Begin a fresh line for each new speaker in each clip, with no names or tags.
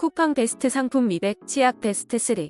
쿠팡 베스트 상품 미백 치약 베스트 3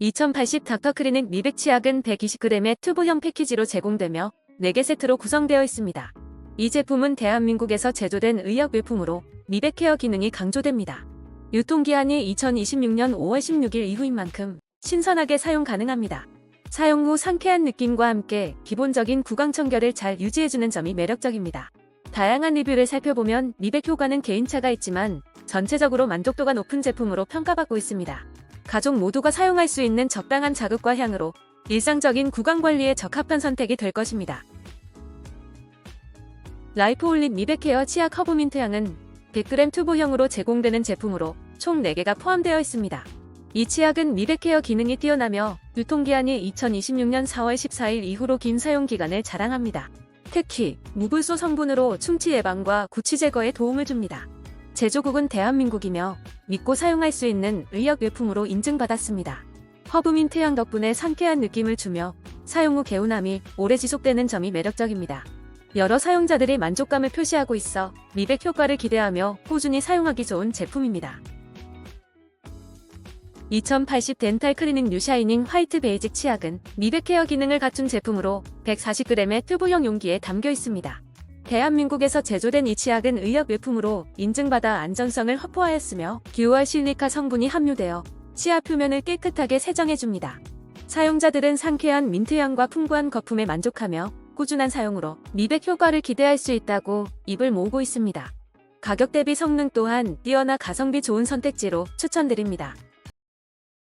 2080 닥터크리닉 미백 치약은 120g의 튜브형 패키지로 제공되며 4개 세트로 구성되어 있습니다. 이 제품은 대한민국에서 제조된 의약 외품으로 미백 케어 기능이 강조됩니다. 유통기한이 2026년 5월 16일 이후인 만큼 신선하게 사용 가능합니다. 사용 후 상쾌한 느낌과 함께 기본적인 구강 청결을 잘 유지해주는 점이 매력적입니다. 다양한 리뷰를 살펴보면 미백 효과는 개인차가 있지만 전체적으로 만족도가 높은 제품으로 평가받고 있습니다. 가족 모두가 사용할 수 있는 적당한 자극과 향으로 일상적인 구강 관리에 적합한 선택이 될 것입니다. 라이프 올립 미백 케어 치약 허브민트 향은 100g 튜브형으로 제공되는 제품으로 총 4개가 포함되어 있습니다. 이 치약은 미백 케어 기능이 뛰어나며 유통기한이 2026년 4월 14일 이후로 긴 사용 기간을 자랑합니다. 특히 무불소 성분으로 충치 예방과 구취 제거에 도움을 줍니다. 제조국은 대한민국이며 믿고 사용할 수 있는 의약 외품으로 인증받았습니다. 허브민트 향 덕분에 상쾌한 느낌을 주며 사용 후 개운함이 오래 지속되는 점이 매력적입니다. 여러 사용자들이 만족감을 표시하고 있어 미백 효과를 기대하며 꾸준히 사용하기 좋은 제품입니다. 2080 덴탈 클리닉 뉴샤이닝 화이트 베이직 치약은 미백 케어 기능을 갖춘 제품으로 140g의 튜브형 용기에 담겨 있습니다. 대한민국에서 제조된 이 치약은 의약 외품으로 인증받아 안전성을 확보하였으며 듀얼 실리카 성분이 함유되어 치아 표면을 깨끗하게 세정해줍니다. 사용자들은 상쾌한 민트향과 풍부한 거품에 만족하며 꾸준한 사용으로 미백 효과를 기대할 수 있다고 입을 모으고 있습니다. 가격 대비 성능 또한 뛰어나 가성비 좋은 선택지로 추천드립니다.